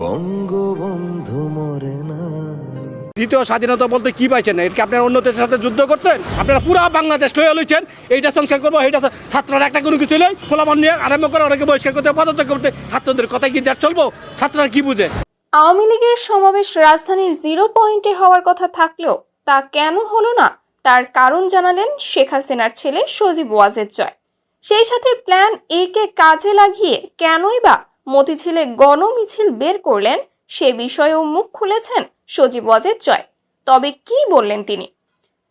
বঙ্গবন্ধু মরে দ্বিতীয় স্বাধীনতা বলতে কি পাইছেন? এটা আপনারা অন্য দেশের সাথে যুদ্ধ করছেন? আপনারা পুরা বাংলাদেশ লয়ে লইছেন। এইটা সংস্কার করব এইটা ছাত্ররা একটা কোনো কিছু নেই ফলাফল নিয়ে আরম্ভ করে অনেকে বহিষ্কার করতে পদত্যাগ করতে ছাত্রদের কথা কি দেখ চলবো? ছাত্ররা কি বুঝে? আওয়ামী লীগের সমাবেশ রাজধানীর জিরো পয়েন্টে হওয়ার কথা থাকলেও তা কেন হলো না? তার কারণ জানালেন শেখ হাসিনার ছেলে সজীব ওয়াজেদ জয়। সেই সাথে প্ল্যান এ কে কাজে লাগিয়ে কেনই বা মতিঝিলে গণমিছিল বের করলেন, সে বিষয়েও মুখ খুলেছেন সজীব ওয়াজেদ জয়। তবে কি বললেন তিনি?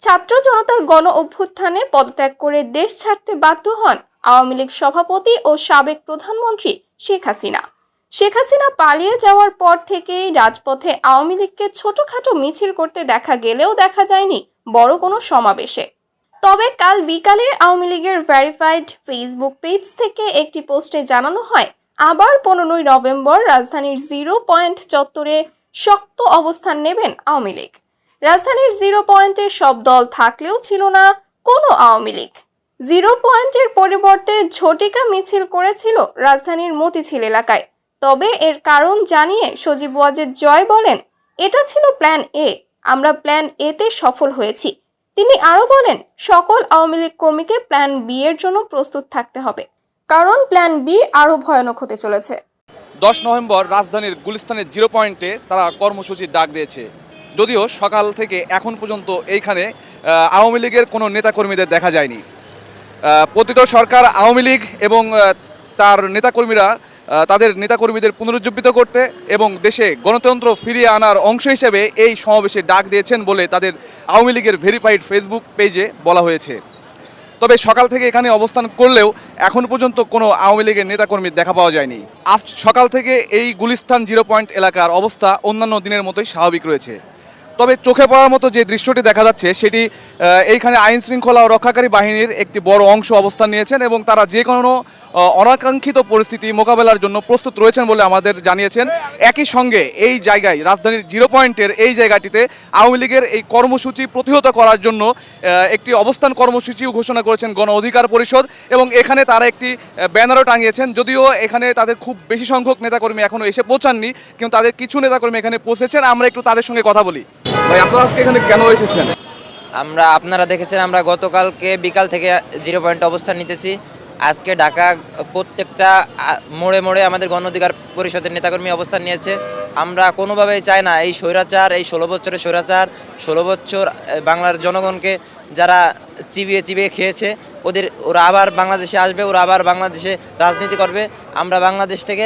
ছাত্র জনতার গণ অভ্যুত্থানে পদত্যাগ করে দেশ ছাড়তে বাধ্য হন আওয়ামী লীগ সভাপতি ও সাবেক প্রধানমন্ত্রী শেখ হাসিনা। শেখ হাসিনা পালিয়ে যাওয়ার পর থেকেই রাজপথে আওয়ামী লীগকে ছোটখাটো মিছিল করতে দেখা গেলেও দেখা যায়নি বড় কোনো সমাবেশে। তবে কাল বিকালে আওয়ামী লীগের ভেরিফাইড ফেসবুক পেজ থেকে একটি পোস্টে জানানো হয় আবার পনেরোই নভেম্বর রাজধানীর জিরো পয়েন্ট চত্বরে শক্ত অবস্থান নেবেন আওয়ামী লীগ। রাজধানীর জিরো পয়েন্টে সব দল থাকলেও ছিল না কোনো আওয়ামী লীগ। জিরো পয়েন্টের পরিবর্তে ঝটিকা মিছিল করেছিল রাজধানীর মতিঝিল এলাকায়। তবে এর কারণ জানিয়ে সজীব ওয়াজেদ জয় বলেন, এটা ছিল প্ল্যান এ। আমরা প্ল্যান এতে সফল হয়েছি। তিনি আরও বলেন, সকল আওয়ামী লীগ কর্মীকে প্ল্যান বি এর জন্য প্রস্তুত থাকতে হবে। কারণ প্ল্যান বি আরও ভয়ানক হতে চলেছে। দশ নভেম্বর রাজধানীর গুলিস্তানের জিরো পয়েন্টে তারা কর্মসূচির ডাক দিয়েছে। যদিও সকাল থেকে এখন পর্যন্ত এইখানে আওয়ামী লীগের কোনো নেতাকর্মীদের দেখা যায়নি। পতিত সরকার, আওয়ামী লীগ এবং তার নেতাকর্মীরা তাদের নেতাকর্মীদের পুনরুজ্জীবিত করতে এবং দেশে গণতন্ত্র ফিরিয়ে আনার অংশ হিসেবে এই সমাবেশে ডাক দিয়েছেন বলে তাদের আওয়ামী লীগের ভেরিফাইড ফেসবুক পেজে বলা হয়েছে। তবে সকাল থেকে এখানে অবস্থান করলেও এখন পর্যন্ত কোনো আওয়ামী লীগের নেতাকর্মী দেখা পাওয়া যায়নি। আজ সকাল থেকে এই গুলিস্তান জিরো পয়েন্ট এলাকার অবস্থা অন্যান্য দিনের মতোই স্বাভাবিক রয়েছে। তবে চোখে পড়ার মতো যে দৃশ্যটি দেখা যাচ্ছে, সেটি এইখানে আইন শৃঙ্খলা ও রক্ষাকারী বাহিনীর একটি বড় অংশ অবস্থান নিয়েছেন এবং তারা যে কোনো অনাকাঙ্ক্ষিত পরিস্থিতি মোকাবেলার জন্য প্রস্তুত রয়েছেন বলে আমাদের জানিয়েছেন। একই সঙ্গে এই জায়গায়, রাজধানীর জিরো পয়েন্টের এই জায়গাটিতে আওয়ামী লীগের এই কর্মসূচি প্রতিহত করার জন্য একটি অবস্থান কর্মসূচিও ঘোষণা করেছেন গণ অধিকার পরিষদ এবং এখানে তারা একটি ব্যানারও টাঙিয়েছেন। যদিও এখানে তাদের খুব বেশি সংখ্যক নেতাকর্মী এখনও এসে পৌঁছাননি, কিন্তু তাদের কিছু নেতাকর্মী এখানে পৌঁছেছেন। আমরা একটু তাদের সঙ্গে কথা বলি। ভাই, আপনারা আজকে এখানে কেন এসেছেন? আমরা, আপনারা দেখেছেন আমরা গতকালকে বিকাল থেকে জিরো পয়েন্টে অবস্থান নিতেছি। আজকে ঢাকা প্রত্যেকটা মোড়ে মোড়ে আমাদের গণ অধিকার পরিষদের নেতাকর্মী অবস্থান নিয়েছে। আমরা কোনোভাবেই চাই না এই স্বৈরাচার, এই ষোলো বছরের স্বৈরাচার, ষোলো বছর বাংলার জনগণকে যারা চিবিয়ে চিবিয়ে খেয়েছে, ওদের, ওরা আবার বাংলাদেশে আসবে, ওরা আবার বাংলাদেশে রাজনীতি করবে। আমরা বাংলাদেশ থেকে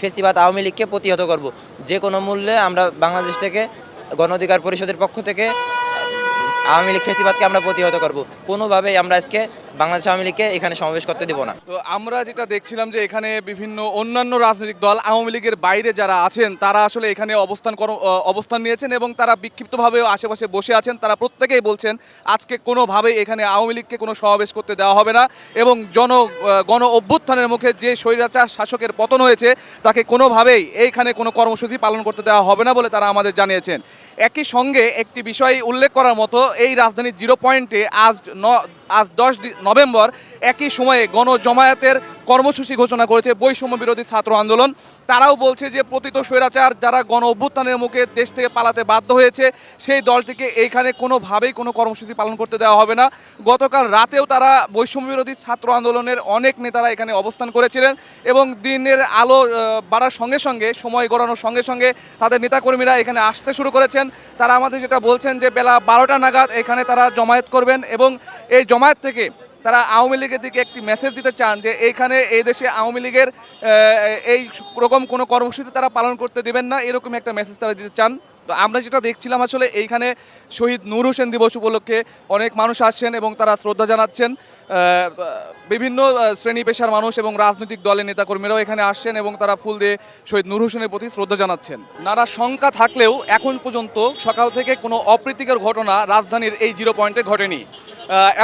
ফেসিবাদ আওয়ামী লীগকে প্রতিহত করব। যে কোনো মূল্যে আমরা বাংলাদেশ থেকে গণ অধিকার পরিষদের পক্ষ থেকে আওয়ামী লীগ ফেসিবাদকে আমরা প্রতিহত করব। কোনোভাবেই আমরা আজকে বাংলাদেশ আওয়ামী লীগকে এখানে সমাবেশ করতে দিব না। তো আমরা যেটা দেখছিলাম যে এখানে বিভিন্ন অন্যান্য রাজনৈতিক দল, আওয়ামী লীগের বাইরে যারা আছেন, তারা আসলে এখানে অবস্থান অবস্থান নিয়েছেন এবং তারা বিক্ষিপ্তভাবে আশেপাশে বসে আছেন। তারা প্রত্যেকেই বলছেন, আজকে কোনোভাবেই এখানে আওয়ামী লীগকে কোনো সমাবেশ করতে দেওয়া হবে না এবং জন গণ অভ্যুত্থানের মুখে যে স্বৈরাচার শাসকের পতন হয়েছে, তাকে কোনোভাবেই এইখানে কোনো কর্মসূচি পালন করতে দেওয়া হবে না বলে তারা আমাদের জানিয়েছেন। একই সঙ্গে একটি বিষয় উল্লেখ করার মতো, এই রাজধানীর জিরো পয়েন্টে আজ আজ দশ নভেম্বর একই সময়ে গণজমায়েতের কর্মসূচি ঘোষণা করেছে বৈষম্য বিরোধী ছাত্র আন্দোলন। তারাও বলছে যে প্রতীত স্বৈরাচার যারা গণ অভ্যুত্থানের মুখে দেশ থেকে পালাতে বাধ্য হয়েছে, সেই দলটিকে এইখানে কোনোভাবেই কোনো কর্মসূচি পালন করতে দেওয়া হবে না। গতকাল রাতেও তারা বৈষম্য বিরোধী ছাত্র আন্দোলনের অনেক নেতারা এখানে অবস্থান করেছিলেন এবং দিনের আলো বাড়ার সঙ্গে সঙ্গে, সময় গড়ানোর সঙ্গে সঙ্গে তাদের নেতাকর্মীরা এখানে আসতে শুরু করেছেন। তারা আমাদের যেটা বলছেন যে বেলা বারোটা নাগাদ এখানে তারা জমায়েত করবেন এবং এই জমায়েত থেকে তারা আওয়ামী লীগের দিকে একটি মেসেজ দিতে চান যে এইখানে এই দেশে আওয়ামী লীগের এই রকম কোনো কর্মসূচি তারা পালন করতে দেবেন না এরকম একটা মেসেজ তারা দিতে চান। তো আমরা যেটা দেখছিলাম আসলে এইখানে শহীদ নূর হোসেন দিবস উপলক্ষে অনেক মানুষ আসছেন এবং তারা শ্রদ্ধা জানাচ্ছেন। বিভিন্ন শ্রেণি পেশার মানুষ এবং রাজনৈতিক দলের নেতাকর্মীরাও এখানে আসছেন এবং তারা ফুল দিয়ে শহীদ নূর হোসেনের প্রতি শ্রদ্ধা জানাচ্ছেন। নানা শঙ্কা থাকলেও এখন পর্যন্ত সকাল থেকে কোনো অপ্রীতিকর ঘটনা রাজধানীর এই জিরো পয়েন্টে ঘটেনি।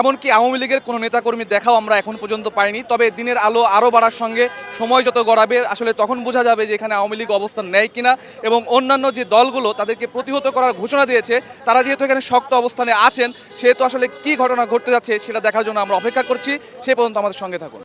এমনকি আওয়ামী লীগের কোনো নেতাকর্মী দেখাও আমরা এখন পর্যন্ত পাইনি। তবে দিনের আলো আরও বাড়ার সঙ্গে সময় যত গড়াবে, আসলে তখন বোঝা যাবে যে এখানে আওয়ামী লীগ অবস্থান নেয় কিনা এবং অন্যান্য যে দলগুলো তাদেরকে প্রতিহত করার ঘোষণা দিয়েছে, তারা যেহেতু এখানে শক্ত অবস্থানে আছেন, সেহেতু আসলে কি ঘটনা ঘটতে যাচ্ছে সেটা দেখার জন্য আমরা অপেক্ষা করছি। সে পর্যন্ত আমাদের সঙ্গে থাকুন।